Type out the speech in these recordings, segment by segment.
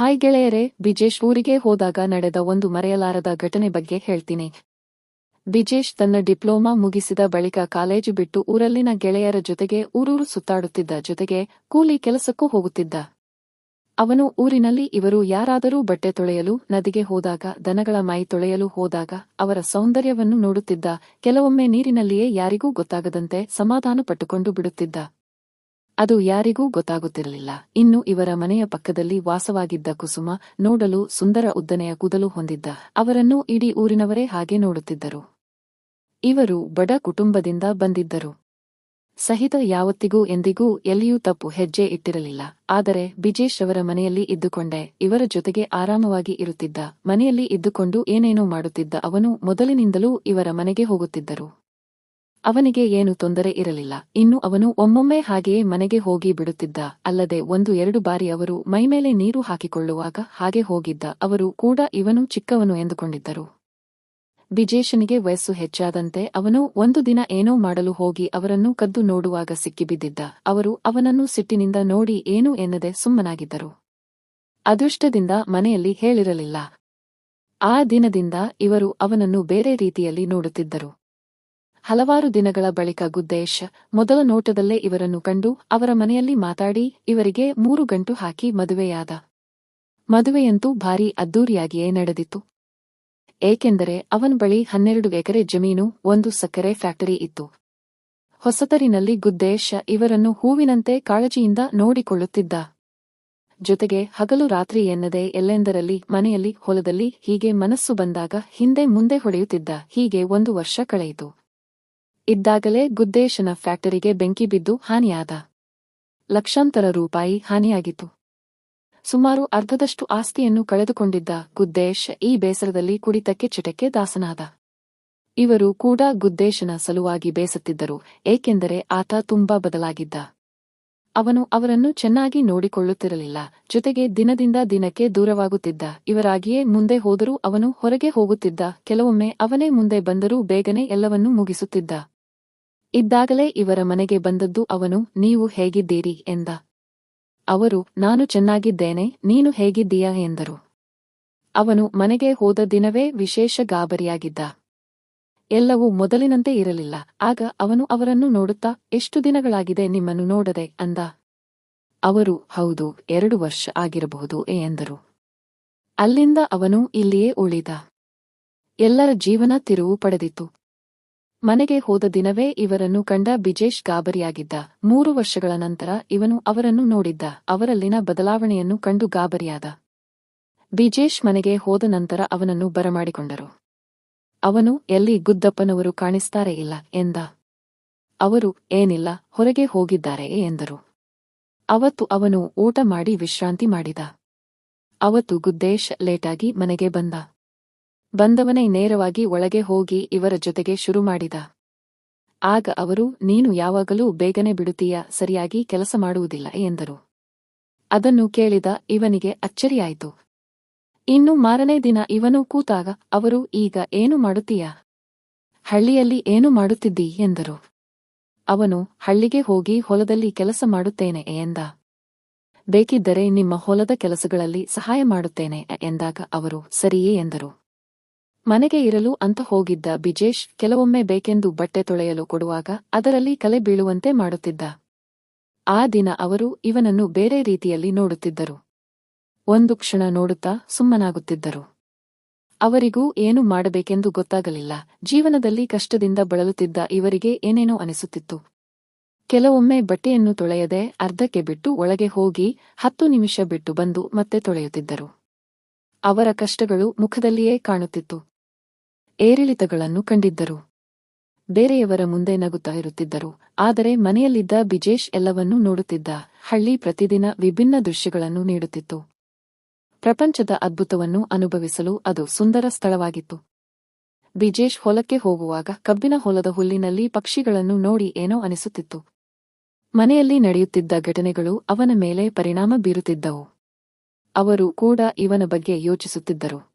Hi ಗೆಳೆಯರೆ ಬಿಜೇಶ್ ಊರಿಗೆ ಹೋದಾಗ ನಡೆದ ಒಂದು ಮರೆಯಲಾರದ ಘಟನೆ ಬಗ್ಗೆ ಹೇಳ್ತೀನಿ. ಬಿಜೇಶ್ ತನ್ನ ಡಿಪ್ಲೊಮಾ ಮುಗಿಸಿದ ಬಳಿಕ ಕಾಲೇಜು ಬಿಟ್ಟು ಊರಲ್ಲಿನ ಗೆಳೆಯರ ಜೊತೆಗೆ ಊರೂರು ಸುತ್ತಾಡುತ್ತಿದ್ದ ಜೊತೆಗೆ ಕೂಲಿ ಕೆಲಸಕ್ಕೂ ಹೋಗುತ್ತಿದ್ದ. ಅವನು ಊರಿನಲ್ಲಿ ಇವರು ಯಾರಾದರೂ ಬಟ್ಟೆ ತೊಳೆಯಲು, ನದಿಗೆ ಹೋದಾಗ, ದನಗಳ ಮೈ ತೊಳೆಯಲು ಹೋದಾಗ ಅವರ ಸೌಂದರ್ಯವನ್ನು ನೋಡುತ್ತಿದ್ದ. ಕೆಲವೊಮ್ಮೆ ನೀರಿನಲ್ಲಿಯೇ ಯಾರಿಗೂ ಗೊತ್ತಾಗದಂತೆ ಸಮಾಧಾನ ಪಟ್ಟುಕೊಂಡು ಬಿಡುತ್ತಿದ್ದ. ಅದು ಯಾರಿಗೂ ಗೊತ್ತಾಗುತ್ತಿರಲಿಲ್ಲ. ಇನ್ನು ಇವರ ಮನೆಯ ಪಕ್ಕದಲ್ಲಿ ವಾಸವಾಗಿದ್ದ ಕುಸುಮ ನೋಡಲು ಸುಂದರ ಉದ್ದನೆಯ ಕೂದಲು ಹೊಂದಿದ್ದ. ಅವರನ್ನು ಇಡೀ ಊರಿನವರೇ ಹಾಗೆ ನೋಡುತ್ತಿದ್ದರು. ಇವರು ಬಡ ಕುಟುಂಬದಿಂದ ಬಂದಿದ್ದರು. ಸಹಿತ ಯಾವತ್ತಿಗೂ ಎಂದಿಗೂ ಎಲ್ಲಿಯೂ ತಪ್ಪು ಹೆಜ್ಜೆ ಇಟ್ಟಿರಲಿಲ್ಲ. ಆದರೆ ಬಿಜೇಶ್ ಅವರ ಮನೆಯಲ್ಲಿ ಇದ್ದುಕೊಂಡೆ. ಇವರ ಜೊತೆಗೆ ಆರಾಮವಾಗಿ ಇರುತ್ತಿದ್ದ. ಮನೆಯಲ್ಲಿ ಇದ್ದುಕೊಂಡು ಏನೇನೋ ಮಾಡುತ್ತಿದ್ದ ಅವನು ಮೊದಲಿನಿಂದಲೂ ಇವರ ಮನೆಗೆ ಹೋಗುತ್ತಿದ್ದರು. ಅವನಿಗೆ ಏನು ತೊಂದರೆ ಇರಲಿಲ್ಲ. ಇನ್ನು ಅವನು ಒಮ್ಮೊಮ್ಮೆ ಹಾಗೆಯೇ ಮನೆಗೆ ಹೋಗಿ ಬಿಡುತ್ತಿದ್ದ. ಅಲ್ಲದೆ ಒಂದು ಎರಡು ಬಾರಿ ಅವರು ಮೈಮೇಲೆ ನೀರು ಹಾಕಿಕೊಳ್ಳುವಾಗ ಹಾಗೆ ಹೋಗಿದ್ದ. ಅವರು ಕೂಡ ಇವನು ಚಿಕ್ಕವನು ಎಂದುಕೊಂಡಿದ್ದರು. ಬಿಜೇಶನಿಗೆ ವಯಸ್ಸು ಹೆಚ್ಚಾದಂತೆ ಅವನು ಒಂದು ದಿನ ಏನೋ ಮಾಡಲು ಹೋಗಿ ಅವರನ್ನು ಕದ್ದು ನೋಡುವಾಗ ಸಿಕ್ಕಿಬಿದ್ದಿದ್ದ. ಅವರು ಅವನನ್ನು ಸಿಟ್ಟಿನಿಂದ ನೋಡಿ ಏನು ಎನ್ನದೆ ಸುಮ್ಮನಾಗಿದ್ದರು. ಅದೃಷ್ಟದಿಂದ ಮನೆಯಲ್ಲಿ ಹೇಳಿರಲಿಲ್ಲ. ಆ ದಿನದಿಂದ ಇವರು ಅವನನ್ನು ಬೇರೆ ರೀತಿಯಲ್ಲಿ ನೋಡುತ್ತಿದ್ದರು. ಹಲವಾರು ದಿನಗಳ ಬಳಿಕ ಗುದ್ದೇಶ್ ಮೊದಲ ನೋಟದಲ್ಲೇ ಇವರನ್ನು ಕಂಡು ಅವರ ಮನೆಯಲ್ಲಿ ಮಾತಾಡಿ ಇವರಿಗೆ ಮೂರು ಗಂಟು ಹಾಕಿ ಮದುವೆಯಾದ. ಮದುವೆಯಂತೂ ಭಾರೀ ಅದ್ದೂರಿಯಾಗಿಯೇ ನಡೆದಿತ್ತು. ಏಕೆಂದರೆ ಅವನ ಬಳಿ ಹನ್ನೆರಡು ಎಕರೆ ಜಮೀನು, ಒಂದು ಸಕ್ಕರೆ ಫ್ಯಾಕ್ಟರಿ ಇತ್ತು. ಹೊಸತರಿನಲ್ಲಿ ಗುದ್ದೇಶ ಇವರನ್ನು ಹೂವಿನಂತೆ ಕಾಳಜಿಯಿಂದ ನೋಡಿಕೊಳ್ಳುತ್ತಿದ್ದ. ಜೊತೆಗೆ ಹಗಲು ರಾತ್ರಿ ಎನ್ನದೆ ಎಲ್ಲೆಂದರಲ್ಲಿ, ಮನೆಯಲ್ಲಿ, ಹೊಲದಲ್ಲಿ ಹೀಗೆ ಮನಸ್ಸು ಬಂದಾಗ ಹಿಂದೆ ಮುಂದೆ ಹೊಡೆಯುತ್ತಿದ್ದ ಹೀಗೆ ಒಂದು ವರ್ಷ ಕಳೆಯಿತು. ಇದ್ದಾಗಲೇ ಗುದ್ದೇಶನ ಫ್ಯಾಕ್ಟರಿಗೆ ಬೆಂಕಿ ಬಿದ್ದು ಹಾನಿಯಾದ. ಲಕ್ಷಾಂತರ ರೂಪಾಯಿ ಹಾನಿಯಾಗಿತ್ತು. ಸುಮಾರು ಅರ್ಧದಷ್ಟು ಆಸ್ತಿಯನ್ನು ಕಳೆದುಕೊಂಡಿದ್ದ ಗುದ್ದೇಶ್ ಈ ಬೇಸರದಲ್ಲಿ ಕುಡಿತಕ್ಕೆ ಚಿಟಕ್ಕೆ ದಾಸನಾದ. ಇವರು ಕೂಡ ಗುದ್ದೇಶನ ಸಲುವಾಗಿ ಬೇಸತ್ತಿದ್ದರು, ಏಕೆಂದರೆ ಆತ ತುಂಬಾ ಬದಲಾಗಿದ್ದ. ಅವನು ಅವರನ್ನು ಚೆನ್ನಾಗಿ ನೋಡಿಕೊಳ್ಳುತ್ತಿರಲಿಲ್ಲ. ಜೊತೆಗೆ ದಿನದಿಂದ ದಿನಕ್ಕೆ ದೂರವಾಗುತ್ತಿದ್ದ. ಇವರಾಗಿಯೇ ಮುಂದೆ ಹೋದರೂ ಅವನು ಹೊರಗೆ ಹೋಗುತ್ತಿದ್ದ. ಕೆಲವೊಮ್ಮೆ ಅವನೇ ಮುಂದೆ ಬಂದರೂ ಬೇಗನೆ ಎಲ್ಲವನ್ನೂ ಮುಗಿಸುತ್ತಿದ್ದ. ಇದ್ದಾಗಲೇ ಇವರ ಮನೆಗೆ ಬಂದದ್ದು ಅವನು, ನೀವು ಹೇಗಿದ್ದೀರಿ? ಎಂದ. ಅವರು, ನಾನು ಚೆನ್ನಾಗಿದ್ದೇನೆ, ನೀನು ಹೇಗಿದ್ದೀಯಾ? ಎಂದರು. ಅವನು ಮನೆಗೆ ಹೋದ ದಿನವೇ ವಿಶೇಷ ಗಾಬರಿಯಾಗಿದ್ದ. ಎಲ್ಲವೂ ಮೊದಲಿನಂತೆ ಇರಲಿಲ್ಲ. ಆಗ ಅವನು ಅವರನ್ನು ನೋಡುತ್ತಾ, ಎಷ್ಟು ದಿನಗಳಾಗಿದೆ ನಿಮ್ಮನ್ನು ನೋಡದೆ? ಅಂದ. ಅವರು, ಹೌದು, ಎರಡು ವರ್ಷ ಆಗಿರಬಹುದು ಎಂದರು. ಅಲ್ಲಿಂದ ಅವನು ಇಲ್ಲಿಯೇ ಉಳಿದ. ಎಲ್ಲರ ಜೀವನ ತಿರುವು ಪಡೆದಿತ್ತು. ಮನೆಗೆ ಹೋದ ದಿನವೇ ಇವರನ್ನು ಕಂಡ ಬಿಜೇಶ್ ಗಾಬರಿಯಾಗಿದ್ದ. ಮೂರು ವರ್ಷಗಳ ನಂತರ ಇವನು ಅವರನ್ನು ನೋಡಿದ್ದ. ಅವರಲ್ಲಿನ ಬದಲಾವಣೆಯನ್ನು ಕಂಡು ಗಾಬರಿಯಾದ. ಬಿಜೇಶ್ ಮನೆಗೆ ಹೋದ ನಂತರ ಅವನನ್ನು ಬರಮಾಡಿಕೊಂಡರು. ಅವನು ಎಲ್ಲಿ ಗುದ್ದಪ್ಪನವರು ಕಾಣಿಸ್ತಾರೆ ಇಲ್ಲ ಎಂದ. ಅವರು, ಏನಿಲ್ಲ, ಹೊರಗೆ ಹೋಗಿದ್ದಾರೆ ಎಂದರು. ಅವತ್ತು ಅವನು ಊಟ ಮಾಡಿ ವಿಶ್ರಾಂತಿ ಮಾಡಿದ. ಅವತ್ತು ಗುದ್ದೇಶ್ ಲೇಟಾಗಿ ಮನೆಗೆ ಬಂದ. ಬಂದವನೇ ನೇರವಾಗಿ ಒಳಗೆ ಹೋಗಿ ಇವರ ಜೊತೆಗೆ ಶುರು ಮಾಡಿದ. ಆಗ ಅವರು, ನೀನು ಯಾವಾಗಲೂ ಬೇಗನೆ ಬಿಡುತ್ತೀಯ, ಸರಿಯಾಗಿ ಕೆಲಸ ಮಾಡುವುದಿಲ್ಲ ಎಂದರು. ಅದನ್ನು ಕೇಳಿದ ಇವನಿಗೆ ಅಚ್ಚರಿಯಾಯಿತು. ಇನ್ನು ಮಾರನೇ ದಿನ ಇವನು ಕೂತಾಗ ಅವರು, ಈಗ ಏನು ಮಾಡುತ್ತೀಯ? ಹಳ್ಳಿಯಲ್ಲಿ ಏನು ಮಾಡುತ್ತಿದ್ದೀ? ಎಂದರು. ಅವನು, ಹಳ್ಳಿಗೆ ಹೋಗಿ ಹೊಲದಲ್ಲಿ ಕೆಲಸ ಮಾಡುತ್ತೇನೆ ಎಂದ. ಬೇಕಿದ್ದರೆ ನಿಮ್ಮ ಹೊಲದ ಕೆಲಸಗಳಲ್ಲಿ ಸಹಾಯ ಮಾಡುತ್ತೇನೆ ಎಂದಾಗ ಅವರು, ಸರಿಯೇ ಎಂದರು. ಮನೆಗೆ ಇರಲು ಅಂತ ಹೋಗಿದ್ದ ಬಿಜೇಶ್ ಕೆಲವೊಮ್ಮೆ ಬೇಕೆಂದು ಬಟ್ಟೆ ತೊಳೆಯಲು ಕೊಡುವಾಗ ಅದರಲ್ಲಿ ಕಲೆ ಬೀಳುವಂತೆ ಮಾಡುತ್ತಿದ್ದ. ಆ ದಿನ ಅವರು ಇವನನ್ನು ಬೇರೆ ರೀತಿಯಲ್ಲಿ ನೋಡುತ್ತಿದ್ದರು. ಒಂದು ಕ್ಷಣ ನೋಡುತ್ತಾ ಸುಮ್ಮನಾಗುತ್ತಿದ್ದರು. ಅವರಿಗೂ ಏನು ಮಾಡಬೇಕೆಂದು ಗೊತ್ತಾಗಲಿಲ್ಲ. ಜೀವನದಲ್ಲಿ ಕಷ್ಟದಿಂದ ಬಳಲುತ್ತಿದ್ದ ಇವರಿಗೆ ಏನೇನೋ ಅನಿಸುತ್ತಿತ್ತು. ಕೆಲವೊಮ್ಮೆ ಬಟ್ಟೆಯನ್ನು ತೊಳೆಯದೆ ಅರ್ಧಕ್ಕೆ ಬಿಟ್ಟು ಒಳಗೆ ಹೋಗಿ ಹತ್ತು ನಿಮಿಷ ಬಿಟ್ಟು ಬಂದು ಮತ್ತೆ ತೊಳೆಯುತ್ತಿದ್ದರು. ಅವರ ಕಷ್ಟಗಳು ಮುಖದಲ್ಲಿಯೇ ಕಾಣುತ್ತಿತ್ತು. ಏರಿಳಿತಗಳನ್ನು ಕಂಡಿದ್ದರು. ಬೇರೆಯವರ ಮುಂದೆ ನಗುತ್ತಾ ಇರುತ್ತಿದ್ದರು. ಆದರೆ ಮನೆಯಲ್ಲಿದ್ದ ಬಿಜೇಶ್ ಎಲ್ಲವನ್ನೂ ನೋಡುತ್ತಿದ್ದ. ಹಳ್ಳಿ ಪ್ರತಿದಿನ ವಿಭಿನ್ನ ದೃಶ್ಯಗಳನ್ನು ನೀಡುತ್ತಿತ್ತು. ಪ್ರಪಂಚದ ಅದ್ಭುತವನ್ನು ಅನುಭವಿಸಲು ಅದು ಸುಂದರ ಸ್ಥಳವಾಗಿತ್ತು. ಬಿಜೇಶ್ ಹೊಲಕ್ಕೆ ಹೋಗುವಾಗ ಕಬ್ಬಿನ ಹೊಲದ ಹುಲ್ಲಿನಲ್ಲಿ ಪಕ್ಷಿಗಳನ್ನು ನೋಡಿ ಏನೋ ಅನಿಸುತ್ತಿತ್ತು. ಮನೆಯಲ್ಲಿ ನಡೆಯುತ್ತಿದ್ದ ಘಟನೆಗಳು ಅವನ ಮೇಲೆ ಪರಿಣಾಮ ಬೀರುತ್ತಿದ್ದವು. ಅವರು ಕೂಡ ಇವನ ಬಗ್ಗೆ ಯೋಚಿಸುತ್ತಿದ್ದರು.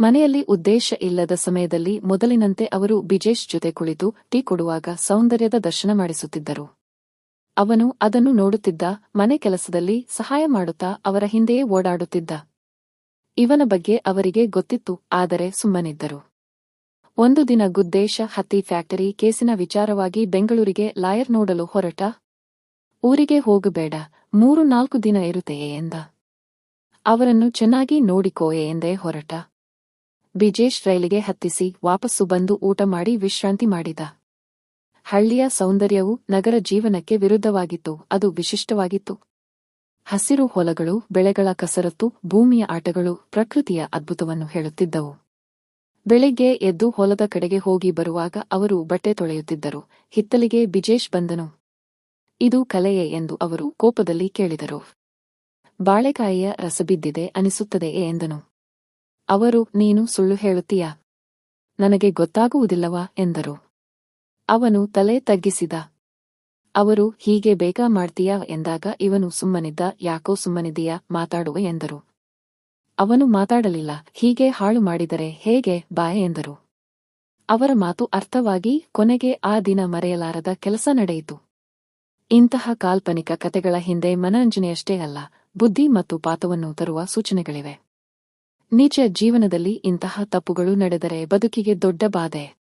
ಮನೆಯಲ್ಲಿ ಉದ್ದೇಶ ಇಲ್ಲದ ಸಮಯದಲ್ಲಿ ಮೊದಲಿನಂತೆ ಅವರು ಬಿಜೇಶ್ ಜೊತೆ ಕುಳಿತು ಟೀ ಕೊಡುವಾಗ ಸೌಂದರ್ಯದ ದರ್ಶನ ಮಾಡಿಸುತ್ತಿದ್ದರು. ಅವನು ಅದನ್ನು ನೋಡುತ್ತಿದ್ದ ಮನೆ ಕೆಲಸದಲ್ಲಿ ಸಹಾಯ ಮಾಡುತ್ತಾ ಅವರ ಹಿಂದೆಯೇ ಓಡಾಡುತ್ತಿದ್ದ. ಇವನ ಬಗ್ಗೆ ಅವರಿಗೆ ಗೊತ್ತಿತ್ತು, ಆದರೆ ಸುಮ್ಮನಿದ್ದರು. ಒಂದು ದಿನ ಗುದ್ದೇಶ ಹತ್ತಿ ಫ್ಯಾಕ್ಟರಿ ಕೇಸಿನ ವಿಚಾರವಾಗಿ ಬೆಂಗಳೂರಿಗೆ ಲಾಯರ್ ನೋಡಲು ಹೊರಟ. ಊರಿಗೆ ಹೋಗಬೇಡ, ಮೂರು ನಾಲ್ಕು ದಿನ ಇರುತ್ತೆಯೇ ಎಂದ. ಅವರನ್ನು ಚೆನ್ನಾಗಿ ನೋಡಿಕೋಯೆ ಎಂದೇ ಹೊರಟ. ಬಿಜೇಶ್ ರೈಲಿಗೆ ಹತ್ತಿಸಿ ವಾಪಸ್ಸು ಬಂದು ಊಟ ಮಾಡಿ ವಿಶ್ರಾಂತಿ ಮಾಡಿದ. ಹಳ್ಳಿಯ ಸೌಂದರ್ಯವು ನಗರ ಜೀವನಕ್ಕೆ ವಿರುದ್ಧವಾಗಿತ್ತು, ಅದು ವಿಶಿಷ್ಟವಾಗಿತ್ತು. ಹಸಿರು ಹೊಲಗಳು, ಬೆಳೆಗಳ ಕಸರತ್ತು, ಭೂಮಿಯ ಆಟಗಳು, ಪ್ರಕೃತಿಯ ಅದ್ಭುತವನ್ನು ಹೇಳುತ್ತಿದ್ದವು. ಬೆಳಿಗ್ಗೆ ಎದ್ದು ಹೊಲದ ಕಡೆಗೆ ಹೋಗಿ ಬರುವಾಗ ಅವರು ಬಟ್ಟೆ ತೊಳೆಯುತ್ತಿದ್ದರು. ಹಿತ್ತಲಿಗೆ ಬಿಜೇಶ್ ಬಂದನು. ಇದು ಕಲೆಯೇ ಎಂದು ಅವರು ಕೋಪದಲ್ಲಿ ಕೇಳಿದರು. ಬಾಳೆಕಾಯಿಯ ರಸಬಿದ್ದಿದೆ ಅನಿಸುತ್ತದೆಯೇ ಎಂದನು. ಅವರು, ನೀನು ಸುಳ್ಳು ಹೇಳುತ್ತೀಯಾ? ನನಗೆ ಗೊತ್ತಾಗುವುದಿಲ್ಲವಾ ಎಂದರು. ಅವನು ತಲೆ ತಗ್ಗಿಸಿದ. ಅವರು, ಹೀಗೆ ಬೇಗ ಮಾಡ್ತೀಯಾ ಎಂದಾಗ ಇವನು ಸುಮ್ಮನಿದ್ದ, ಯಾಕೋ ಸುಮ್ಮನಿದೀಯಾ ಮಾತಾಡುವೆ ಎಂದರು. ಅವನು ಮಾತಾಡಲಿಲ್ಲ, ಹೀಗೆ ಹಾಳು ಮಾಡಿದರೆ ಹೇಗೆ ಬಾಯ ಎಂದರು. ಅವರ ಮಾತು ಅರ್ಥವಾಗಿ, ಕೊನೆಗೆ ಆ ದಿನ ಮರೆಯಲಾರದ ಕೆಲಸ ನಡೆಯಿತು. ಇಂತಹ ಕಾಲ್ಪನಿಕ ಕತೆಗಳ ಹಿಂದೆ ಮನರಂಜನೆಯಷ್ಟೇ ಅಲ್ಲ, ಬುದ್ಧಿ ಮತ್ತು ಪಾತವನ್ನು ತರುವ ಸೂಚನೆಗಳಿವೆ. ನಿಜ ಜೀವನದಲ್ಲಿ ಇಂತಹ ತಪ್ಪುಗಳು ನಡೆದರೆ ಬದುಕಿಗೆ ದೊಡ್ಡ ಬಾಧೆ.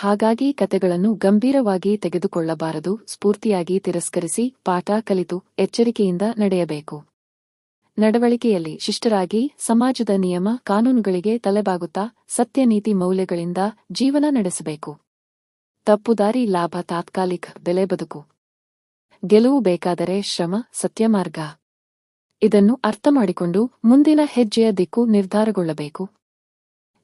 ಹಾಗಾಗಿ ಕತೆಗಳನ್ನು ಗಂಭೀರವಾಗಿ ತೆಗೆದುಕೊಳ್ಳಬಾರದು, ಸ್ಫೂರ್ತಿಯಾಗಿ ತಿರಸ್ಕರಿಸಿ, ಪಾಠ ಕಲಿತು, ಎಚ್ಚರಿಕೆಯಿಂದ ನಡೆಯಬೇಕು. ನಡವಳಿಕೆಯಲ್ಲಿ ಶಿಷ್ಟರಾಗಿ ಸಮಾಜದ ನಿಯಮ, ಕಾನೂನುಗಳಿಗೆ ತಲೆಬಾಗುತ್ತಾ ಸತ್ಯನೀತಿ ಮೌಲ್ಯಗಳಿಂದ ಜೀವನ ನಡೆಸಬೇಕು. ತಪ್ಪುದಾರಿ ಲಾಭ, ತಾತ್ಕಾಲಿಕ ಬೆಲೆ, ಬದುಕು. ಗೆಲುವು ಬೇಕಾದರೆ ಶ್ರಮ ಸತ್ಯಮಾರ್ಗ ಇದನ್ನು ಅರ್ಥಮಾಡಿಕೊಂಡು ಮುಂದಿನ ಹೆಜ್ಜೆಯ ದಿಕ್ಕು ನಿರ್ಧಾರಗೊಳ್ಳಬೇಕು.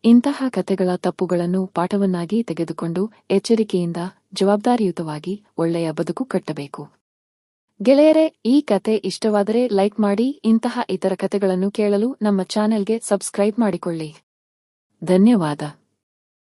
ಇಂತಹ ಕತೆಗಳ ತಪ್ಪುಗಳನ್ನು ಪಾಠವನ್ನಾಗಿ ತೆಗೆದುಕೊಂಡು ಎಚ್ಚರಿಕೆಯಿಂದ ಜವಾಬ್ದಾರಿಯುತವಾಗಿ ಒಳ್ಳೆಯ ಬದುಕು ಕಟ್ಟಬೇಕು. ಗೆಳೆಯರೇ, ಈ ಕತೆ ಇಷ್ಟವಾದರೆ ಲೈಕ್ ಮಾಡಿ, ಇಂತಹ ಇತರ ಕತೆಗಳನ್ನು ಕೇಳಲು ನಮ್ಮ ಚಾನೆಲ್ಗೆ ಸಬ್ಸ್ಕ್ರೈಬ್ ಮಾಡಿಕೊಳ್ಳಿ. ಧನ್ಯವಾದ.